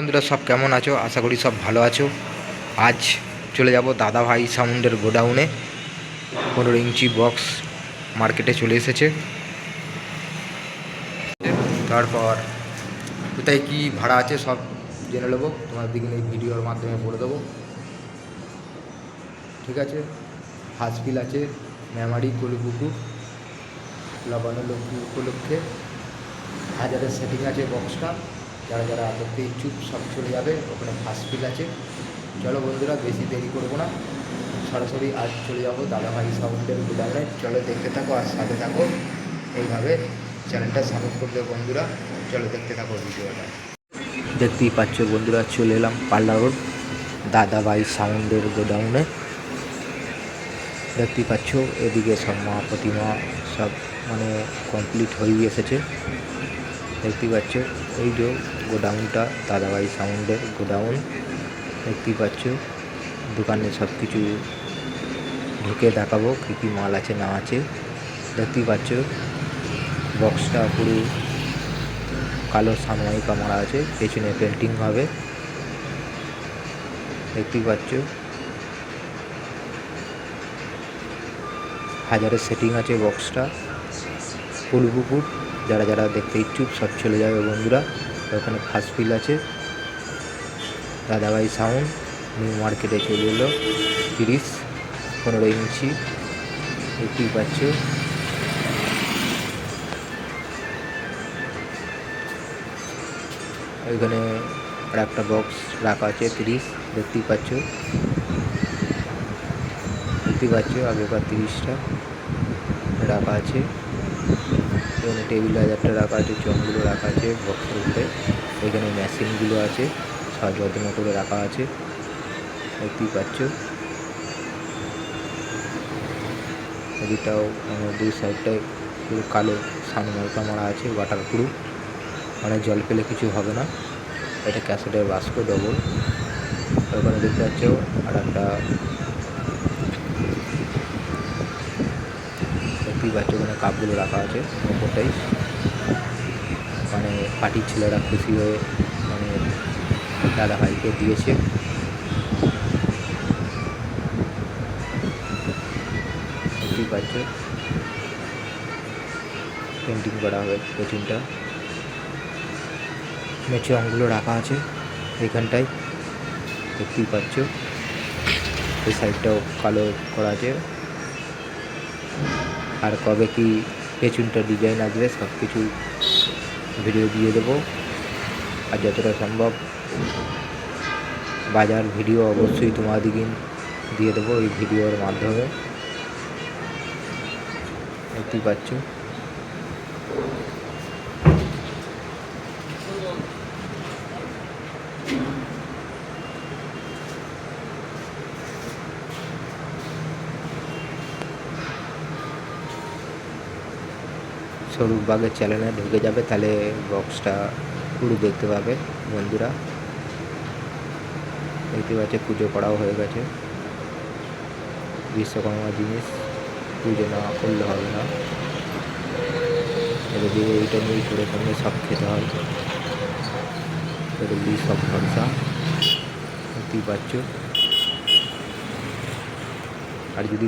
বন্ধুরা, সব কেমন আছো? আশা করি সব ভালো আছো। আজ চলে যাব দাদা ভাই সাউন্ডের গোডাউনে। পনেরো ইঞ্চি বক্স মার্কেটে চলে এসেছে। তারপর কোথায় কি ভাড়া আছে সব জেনে নেব। তোমার দিকে এই ভিডিওর মাধ্যমে বলে দেবো। ঠিক আছে? হাসপিল আছে, মেমারি কলিপুকুর লবণ লক্ষ্মী উপলক্ষে। হাজারের সেটিং আছে বক্সটা যারা যারা করতে ইচ্ছুক সব চলে যাবে, ওখানে ফার্স্ট ফিল আছে। চলো বন্ধুরা, বেশি দেরি করব না। সরাসরি আজ চলে যাব দাদাভাই সাউন্ডের গোডাউনে চলো দেখতে থাকো আর সাথে থাকো। এইভাবে চ্যানেলটা সাপোর্ট করবে বন্ধুরা। চলো দেখতে থাকো ভিডিওটা। দেখতেই পাচ্ছ বন্ধুরা, চলে এলাম পাল্লা রোড দাদাভাই সাউন্ডের গোডাউনে দেখতেই পাচ্ছ, এদিকে সব মা প্রতিমা সব মানে কমপ্লিট হয়ে এসেছে। দেখতেই পাচ্ছ, এই যে গোডাউনটা, দাদাভাই সাউন্ডের গোডাউন, দেখতেই পাচ্ছ, দোকানে সব কিছু ঢুকে দেখাবো, কী কী মাল আছে, না আছে, দেখতেই পাচ্ছ বক্সটা পুরো কালো সানমাইকা মারা আছে, পেছনে পেন্টিং হবে, দেখতেই পাচ্ছ, হাজারের সেটিং আছে বক্সটা ফুলপুকুর যারা যারা দেখতে ইচ্ছুক, সব চলে যাবে বন্ধুরা। ওখানে ফার্স্ট ফিল আছে। দাদাভাই সাউন্ড নিউ মার্কেটে চলে এলো। তিরিশ, পনেরো ইঞ্চি। দেখতেই পাচ্ছ। ওইখানে আর একটা বক্স রাখা আছে, তিরিশ। দেখতেই পাচ্ছ। দেখতেই পাচ্ছ, আগেকার তিরিশটা রাখা আছে। এখানে টেবিল হাজারটা রাখা আছে, চমগুলো রাখা আছে বক্সের উপরে এখানে মেশিনগুলো আছে সব যত্ন করে রাখা আছে। দেখতেই পাচ্ছ। এদিকটাও দুই সাইডটায় পুরো কালো সানমাইকা মারা আছে ওয়াটার প্রুফ মানে জল পেলে কিছু হবে না। এটা ক্যাসেটের বাস্ক ডবল ওখানে দেখতে পাচ্ছ আর একটা দেখতেই পাচ্ছ ওখানে কাপগুলো রাখা আছে, ওপরটাই। মানে পার্টির ছেলেরা খুশি হয়ে মানে দাদা ভাইকে দিয়েছে। দেখতেই পাচ্ছ পেন্টিং করা হবে পেছনটা মেচে অঙ্গুলো রাখা আছে এখানটায় দেখতেই পাচ্ছ এই সাইডটাও কালো করা আছে। আর কবে কি পেছনটা ডিজাইন আসবে সব কিছু ভিডিও দিয়ে দেবো। আর যতটা সম্ভব বাজার ভিডিও অবশ্যই তোমাদিকে দিয়ে দেবো এই ভিডিওর মাধ্যমে। দেখতেই পাচ্ছ। স্বরূপবাগের চ্যানেলে ঢুকে যাবে, তাহলে বক্সটা পুরো দেখতে পাবে বন্ধুরা। দেখতে পাচ্ছে পুজো করাও হয়ে গেছে। বিশ্বকর্মা জিনিস, পুজো না করলে হবে না। দিয়ে এইটা নিয়েই করে সঙ্গে সব খেতে হয় সব ভরসা দেখতেই পাচ্ছ। আর যদি